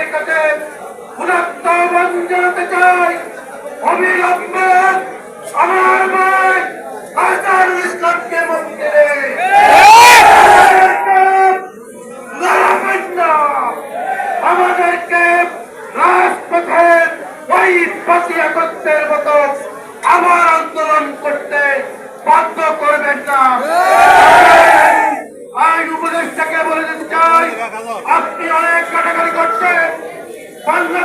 সরকারের কাছে চাই। অবিলম্বে আমার ভাই আজহারুল ইসলামকে মুক্তি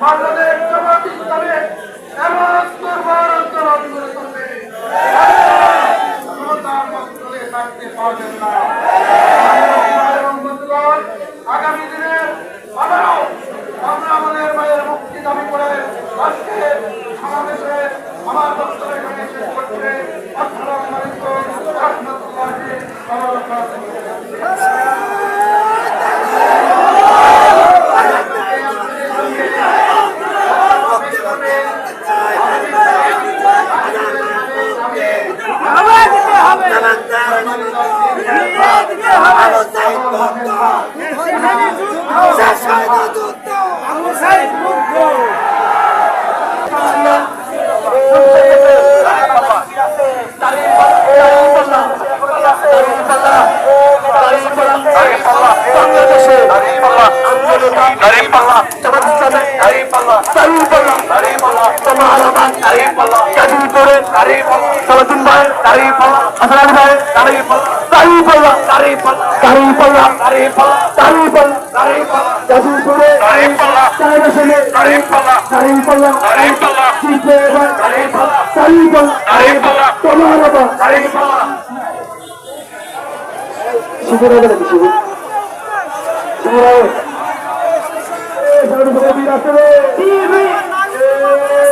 বাংলাদেশ জামাত ইসলামের এমন দুর্বার আন্দোলন করে তুলবে। থাকতে পারবেন না। আগামী দিনে আবারও মায়ের মুক্তি দাবি করে আজকে সমাবেশে আমার বক্তব্য এখানে শেষ করছে। আসসালামু আলাইকুম রহমতুল্লাহি গাজীপুরের দাঁড়িপাল্লা সালাদিন ভাইয়ের দাঁড়িপাল্লা হাসান আলী ভাইয়ের দাঁড়িপাল্লা দাঁড়িপাল্লা দাঁড়িপাল্লা দাঁড়িপাল্লা দাঁড়িপাল্লা দাঁড়িপাল্লা দাঁড়িপাল্লা গাজীপুরের দাঁড়িপাল্লা চাইবাসনের দাঁড়িপাল্লা দাঁড়িপাল্লা দাঁড়িপাল্লা সিপিএর দাঁড়িপাল্লা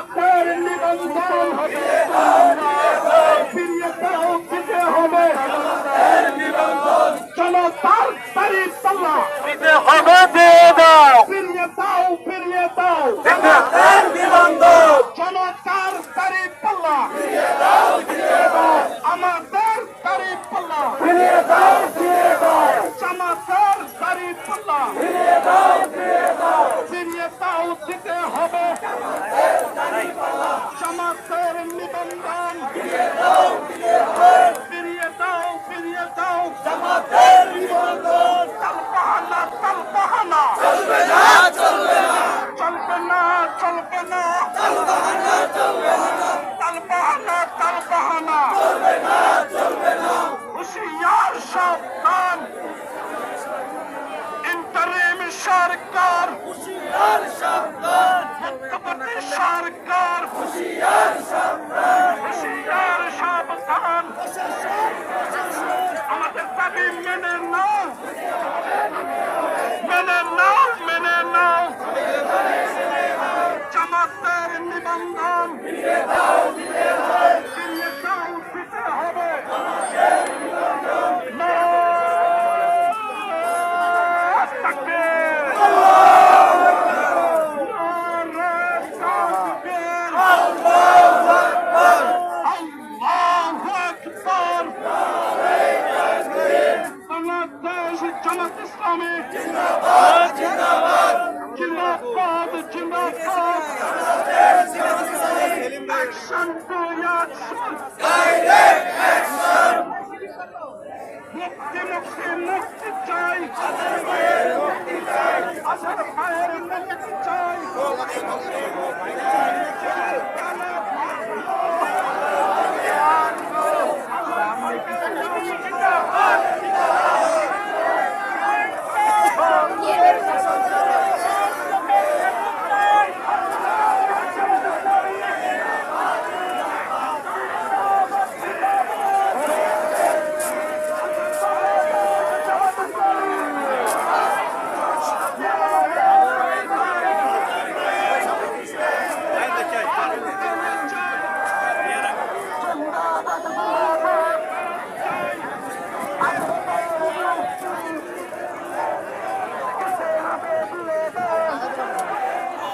জামাতের নিবন্ধন জামাতের নিবন্ধন ফিরিয়ে দাও দিতে হবে নারায়ণ তাকবীর। নারায়ণ তাকবীর। আল্লাহু আকবার। বাংলাদেশ বাংলাদেশের জামাত ইসলামী জিন্দাবাদ জিন্দাবাদ অ্যাকশন টু অ্যাকশন মুক্তি মুক্তি মুক্তি চাই আসার ভাইয়ের মুক্তি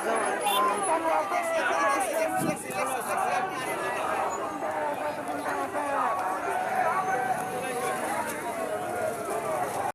Arizona.